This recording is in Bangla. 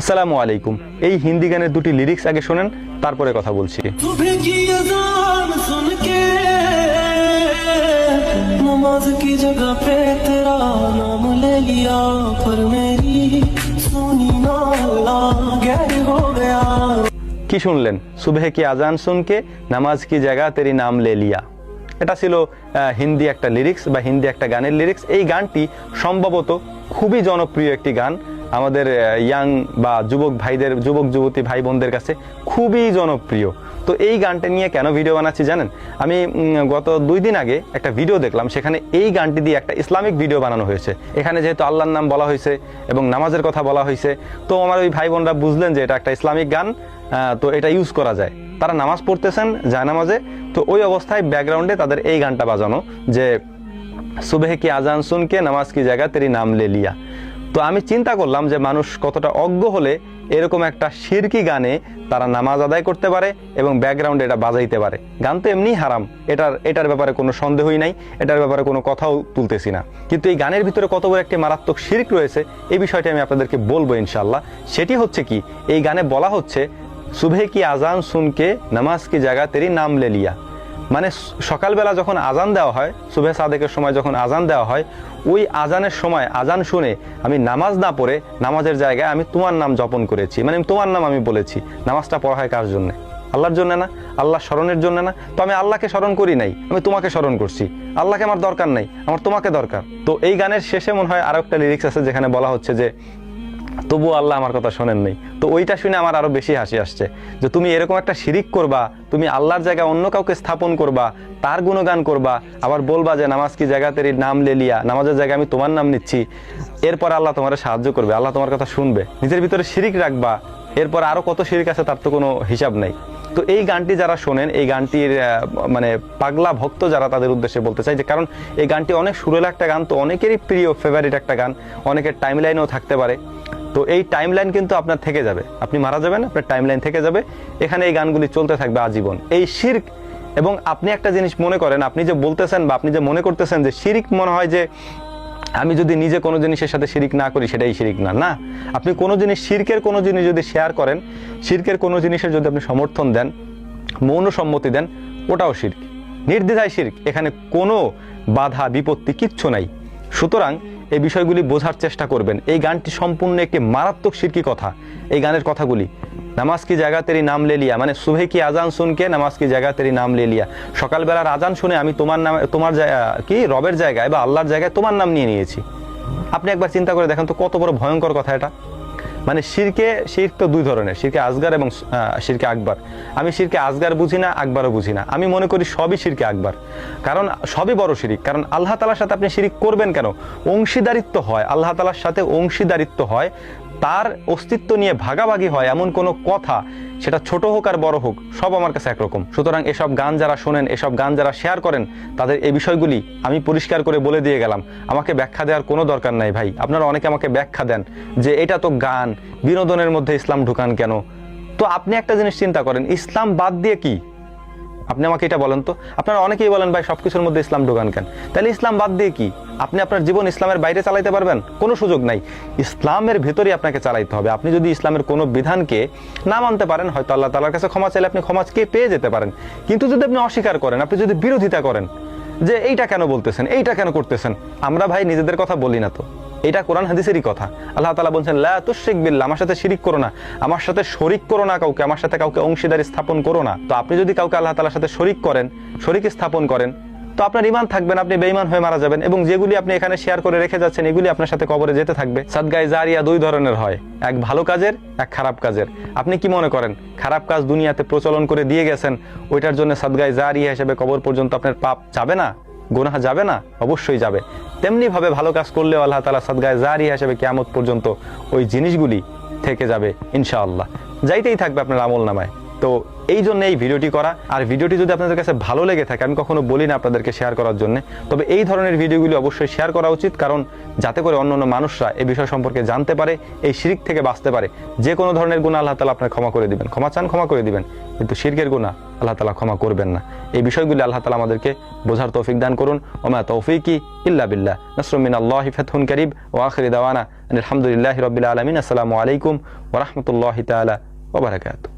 আসসালামু আলাইকুম এই হিন্দি গানের দুটি লিরিক্স আগে শোনেন তারপরে কথা বলছি सुबह की अजान सुन के नमाज की जगह पे तेरा नाम ले लिया पर मेरी सुनी ना अल्लाह गैर हो गया কি শুনলেন সুবেহ কি আজান শুনকে নামাজ কি জায়গা তেরি নাম লে লিয়া এটা ছিল আহ, হিন্দি একটা লিরিক্স বা হিন্দি একটা গানের লিরিক্স এই গানটি সম্ভবত খুবই জনপ্রিয় একটি গান আমাদের ইয়াং বা যুবক ভাইদের, যুবক, যুবতী ভাই বোনদের কাছে খুবই জনপ্রিয়। তো এই গানটা নিয়ে কেন ভিডিও বানাচ্ছি জানেন? আমি গত দুই দিন আগে একটা ভিডিও দেখলাম, সেখানে এই গানটি দিয়ে একটা ইসলামিক ভিডিও বানানো হয়েছে। এখানে যেহেতু আল্লাহর নাম বলা হয়েছে এবং নামাজের কথা বলা হয়েছে, তো আমার ওই ভাই বোনরা বুঝলেন যে এটা একটা ইসলামিক গান তো এটা ইউজ করা যায়। তারা নামাজ পড়তেছেন যায় নামাজে তো ওই অবস্থায় ব্যাকগ্রাউন্ডে তাদের এই গানটা বাজানো যে, সুবেহ কি আজান শুনকে, নামাজ কি জায়গা তেরি নাম লে লিয়া? তো আমি চিন্তা করলাম যে মানুষ কতটা অজ্ঞ হলে এরকম একটা শিরকি গানে তারা নামাজ আদায় করতে পারে এবং ব্যাকগ্রাউন্ডে এটা বাজাইতে পারে। গান তো এমনি হারাম, এটার এটার ব্যাপারে কোনো সন্দেহই নাই, এটার ব্যাপারে কোনো কথাও তুলতেছি না। কিন্তু এই গানের ভিতরে কত বড় একটি মারাত্মক শিরক রয়েছে, এই বিষয়টি আমি আপনাদেরকে বলব ইনশাল্লাহ সেটি হচ্ছে কি, এই গানে বলা হচ্ছে, সুবেহ কি আজান শুনকে, নামাজ কি জায়গা তেরি নাম লে লিয়া। মানে সকালবেলা যখন আজান দেওয়া হয় সুবে সাদেকের সময় যখন আজান দেওয়া হয়, ওই আজানের সময় আজান শুনে আমি নামাজ না পড়ে নামাজের জায়গায় আমি তোমার নাম জপন করেছি। মানে তোমার নাম আমি বলেছি। নামাজটা পড়া হয় কার জন্যে? আল্লাহর জন্য না? আল্লাহ স্মরণের জন্য না? তো আমি আল্লাহকে স্মরণ করি নাই। আমি তোমাকে স্মরণ করছি। আল্লাহকে আমার দরকার নাই। আমার তোমাকে দরকার। তো এই গানের শেষে মনে হয় আরও একটা লিরিক্স আছে যেখানে বলা হচ্ছে যে তবুও আল্লাহ আমার কথা শোনেন নাই তো ওইটা শুনে আমার আরও বেশি হাসি আসছে যে তুমি এরকম একটা শিরিক করবা, তুমি আল্লাহর জায়গায় অন্য কাউকে স্থাপন করবা, তার গুণগান করবা, আবার বলবা যে নামাজ কি জায়গা তেরি নাম লেলিয়া নামাজের জায়গায় আমি তোমার নাম নিচ্ছি। এরপর আল্লাহ তোমার সাহায্য করবে, আল্লাহ তোমার কথা শুনবে। নিজের ভিতরে শিরিক রাখবা, এরপর আরও কত শিরিক আছে তার তো কোনো হিসাব নাই। তো এই গানটি যারা শোনেন, এই গানটির মানে পাগলা ভক্ত যারা তাদের উদ্দেশ্যে বলতে চাই যে, কারণ এই গানটি অনেক সুরেল একটা গান, তো অনেকেরই প্রিয় ফেভারিট একটা গান, অনেকের টাইম লাইনেও থাকতে পারে। তো এই টাইম লাইন কিন্তু আপনার থেকে যাবে। আপনি মারা যাবেন, আপনার টাইম লাইন থেকে যাবে। এখানে এই গানগুলি চলতে থাকবে আজীবন। এই শির্ক এবং আপনি একটা জিনিস মনে করেন, আপনি যে বলতেছেন বা আপনি যে মনে করতেছেন যে শিরিক মনে হয় যে আমি যদি নিজে কোনো জিনিসের সাথে শিরিক না করি, সেটাই শিরিক না। না, আপনি কোনো জিনিস, শিরকের কোনো জিনিস যদি শেয়ার করেন, শিরকের কোনো জিনিসের যদি আপনি সমর্থন দেন, মৌন সম্মতি দেন, ওটাও শির্ক। নির্দ্বিধায় শির্ক। এখানে কোনো বাধা, বিপত্তি কিচ্ছু নাই। সুতরাং এই বিষয়গুলি বোঝার চেষ্টা করবেন। এই গানটি সম্পূর্ণ একটি মারাত্মক শিরকি কথা। এই গানের কথাগুলি, নামাজ কি জায়গা তেরি নাম লে লিয়া? মানে শুভে কি আজান শুনকে নামাজ কি জায়গা তেরি নাম লে লিয়া? সকালবেলার আজান শুনে আমি তোমার নাম, তোমার কি, রবের জায়গায় বা আল্লাহর জায়গায় তোমার নাম নিয়ে নিয়েছি। আপনি একবার চিন্তা করে দেখেন তো, কত বড় ভয়ঙ্কর কথা এটা। মানে শিরকে শির্ক তো দুই ধরনের, শিরকে আসগার এবং শিরকে আকবর। আমি শিরকে আসগার বুঝি না, আকবরও বুঝি না। আমি মনে করি সবই শিরকে আকবর। কারণ সবই বড় শিরিক। কারণ আল্লাহ তালার সাথে আপনি শিরিক করবেন কেন? অংশীদারিত্ব হয়। আল্লাহ তালার সাথে অংশীদারিত্ব হয়। তার অস্তিত্ব নিয়ে ভাগাভাগি হয় এমন কোনো কথা, সেটা ছোট হোক আর বড় হোক, সব আমার কাছে একরকম। সুতরাং এসব গান যারা শোনেন, এসব গান যারা শেয়ার করেন, তাদের এই বিষয়গুলি আমি পরিষ্কার করে বলে দিয়ে গেলাম। আমাকে ব্যাখ্যা দেওয়ার কোনো দরকার নাই ভাই। আপনারা অনেকে আমাকে ব্যাখ্যা দেন যে এটা তো গান, বিনোদনের মধ্যে ইসলাম ঢুকান কেন? তো আপনি একটা জিনিস চিন্তা করেন, ইসলাম বাদ দিয়ে কি? আপনি আমাকে এটা বলেন তো? আপনারা অনেকেই বলেন, ভাই, সবকিছুর মধ্যে ইসলাম ঢোকান কেন? তাহলে ইসলাম বাদ দিয়ে কি? আপনি আপনার জীবন ইসলামের বাইরে চালাইতে পারবেন? কোনো সুযোগ নাই। ইসলামের ভেতরেই আপনাকে চালাইতে হবে। আপনি যদি ইসলামের কোনো বিধানকে না মানতে পারেন, হয়তো আল্লাহ তালার কাছে ক্ষমা চাইলে আপনি ক্ষমা কে পেয়ে যেতে পারেন। কিন্তু যদি আপনি অস্বীকার করেন, আপনি যদি বিরোধিতা করেন যে এইটা কেন বলতেছেন, এইটা কেন করতেছেন, আমরা ভাই নিজেদের কথা বলি না তো। এটা কোরআন হাদিসেরই কথা। আল্লাহ তালা বলছেন, লা তুশরিক বিল্লাহ, আমার সাথে শিরিক করো না। আমার সাথে শরিক করো না কাউকে, আমার সাথে কাউকে অংশীদারি স্থাপন করো না। তো আপনি যদি কাউকে আল্লাহ তালার সাথে শরিক করেন, শরিক স্থাপন করেন তো আপনার ইমান থাকবেন আপনি বেইমান হয়ে মারা যাবেন এবং যেগুলি আপনি এখানে শেয়ার করে রেখে যাচ্ছেন, এগুলি আপনার সাথে কবরে যেতে থাকবে। সাদগায় জারিয়া দুই ধরনের হয়, এক ভালো কাজের, এক খারাপ কাজের। আপনি কি মনে করেন, খারাপ কাজ দুনিয়াতে প্রচলন করে দিয়ে গেছেন, ওইটার জন্য সাদগায় জারিয়া হিসেবে কবর পর্যন্ত আপনার পাপ যাবে না, গুনাহ যাবে না? অবশ্যই যাবে। তেমনি ভাবে ভালো কাজ করলেও আল্লাহ তালা সাদগায় জারি হিসেবে কেয়ামত পর্যন্ত ওই জিনিসগুলি থেকে যাবে, ইনশাআল্লাহ। যাইতেই থাকবে আপনার আমল নামায়। তো এই জন্য এই ভিডিওটি করা। আর ভিডিওটি যদি আপনাদের কাছে ভালো লেগে থাকে, আমি কখনো বলি না আপনাদেরকে শেয়ার করার জন্য। তবে এই ধরনের ভিডিওগুলি অবশ্যই শেয়ার করা উচিত, কারণ যাতে করে অন্য অন্য মানুষরা এই বিষয় সম্পর্কে জানতে পারে, এই শিরিক থেকে বাঁচতে পারে। যে কোনো ধরনের গুণা আল্লাহ তালা আপনার ক্ষমা করে দিবেন। ক্ষমা চান, ক্ষমা করে দিবেন। কিন্তু শিরকের গুণা আল্লাহ তালা ক্ষমা করবেন না। এই বিষয়গুলি আল্লাহ তালা আমাদেরকে বোঝার তৌফিক দান করুন। ওমা তৌফিকি ইল্লা বিল্লাহ। নসরুমিন আল্লাহ ফেথুন করিব ও আখরি দাওয়ানা আলহামদুলিল্লাহ রবিল আলমিন। আসসালামু আলাইকুম ওরহমতুল্লাহ তালা ওবরাকাতু